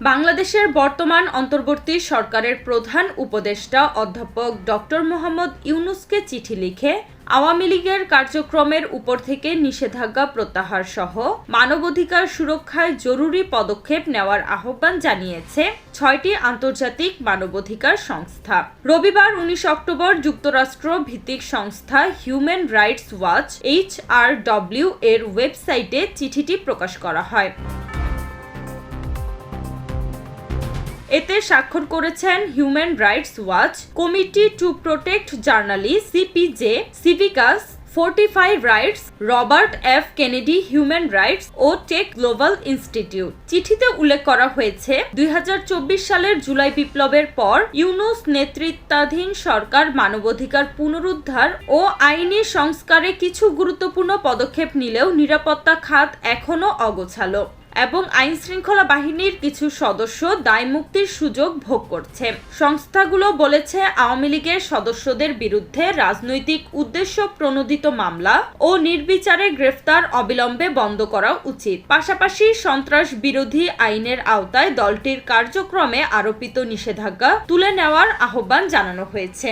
বাংলাদেশের বর্তমান অন্তর্বর্তী সরকারের প্রধান উপদেষ্টা অধ্যাপক ডক্টর মোহাম্মদ ইউনুসকে চিঠি লিখে আওয়ামী লীগের কার্যক্রমের উপর থেকে নিষেধাজ্ঞা প্রত্যাহার সহ মানবাধিকার সুরক্ষায় জরুরি পদক্ষেপ নেওয়ার আহ্বান জানিয়েছে ছয়টি আন্তর্জাতিক মানবাধিকার সংস্থা। রবিবার উনিশ অক্টোবর যুক্তরাষ্ট্র ভিত্তিক সংস্থা Human Rights Watch H R W এর ওয়েবসাইটে চিঠিটি প্রকাশ করা হয়। এতে স্বাক্ষর করেছেন Human Rights Watch Committee to Protect Journalist CPJ সিভিকাস Fortify Rights Robert F Kennedy Human Rights O take global institute চিঠিতে উল্লেখ করা হয়েছে, দুই হাজার চব্বিশ সালের জুলাই বিপ্লবের পর ইউনুস নেতৃত্বাধীন সরকার মানবাধিকার পুনরুদ্ধার ও আইনি সংস্কারে কিছু গুরুত্বপূর্ণ পদক্ষেপ নিলেও নিরাপত্তা খাত এখনও অগোছালো। এবং আইন শৃঙ্খলা বাহিনীর কিছু সদস্য দায়মুক্তির সুযোগ ভোগ করছে। সংস্থাগুলো বলেছে, আওয়ামী লীগের সদস্যদের বিরুদ্ধে রাজনৈতিক উদ্দেশ্য প্রণোদিত মামলা ও নির্বিচারে গ্রেফতার অবিলম্বে বন্ধ করা উচিত। পাশাপাশি সন্ত্রাস বিরোধী আইনের আওতায় দলটির কার্যক্রমে আরোপিত নিষেধাজ্ঞা তুলে নেওয়ার আহ্বান জানানো হয়েছে।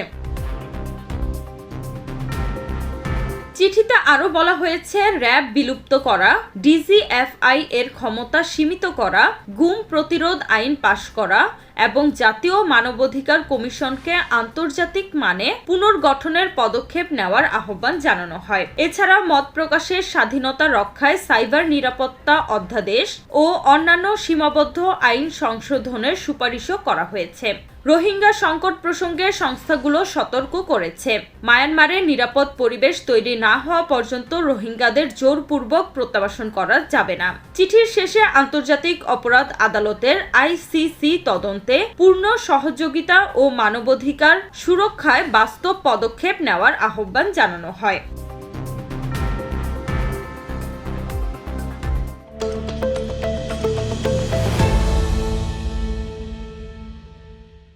চিঠিতে আরও বলা হয়েছে, র্যাব বিলুপ্ত করা ডিজিএফআই এর ক্ষমতা সীমিত করা, গুম প্রতিরোধ আইন পাশ করা এবং জাতীয় মানবাধিকার কমিশনকে আন্তর্জাতিক মানে পুনর্গঠনের পদক্ষেপ নেওয়ার আহ্বান জানানো হয়। এছাড়া মত প্রকাশের স্বাধীনতা রক্ষায় সাইবার নিরাপত্তা অধ্যাদেশ ও অন্যান্য সীমাবদ্ধ আইন সংশোধনের সুপারিশও করা হয়েছে। রোহিঙ্গা সংকট প্রসঙ্গে সংস্থাগুলো সতর্ক করেছে। মায়ানমারে নিরাপদ পরিবেশ তৈরি না হওয়া পর্যন্ত রোহিঙ্গাদের জোরপূর্বক প্রত্যাবাসন করা যাবে না। চিঠির শেষে আন্তর্জাতিক অপরাধ আদালতের আইসিসি তদন্তে পূর্ণ সহযোগিতা ও মানবাধিকার সুরক্ষায় বাস্তব পদক্ষেপ নেওয়ার আহ্বান জানানো হয়।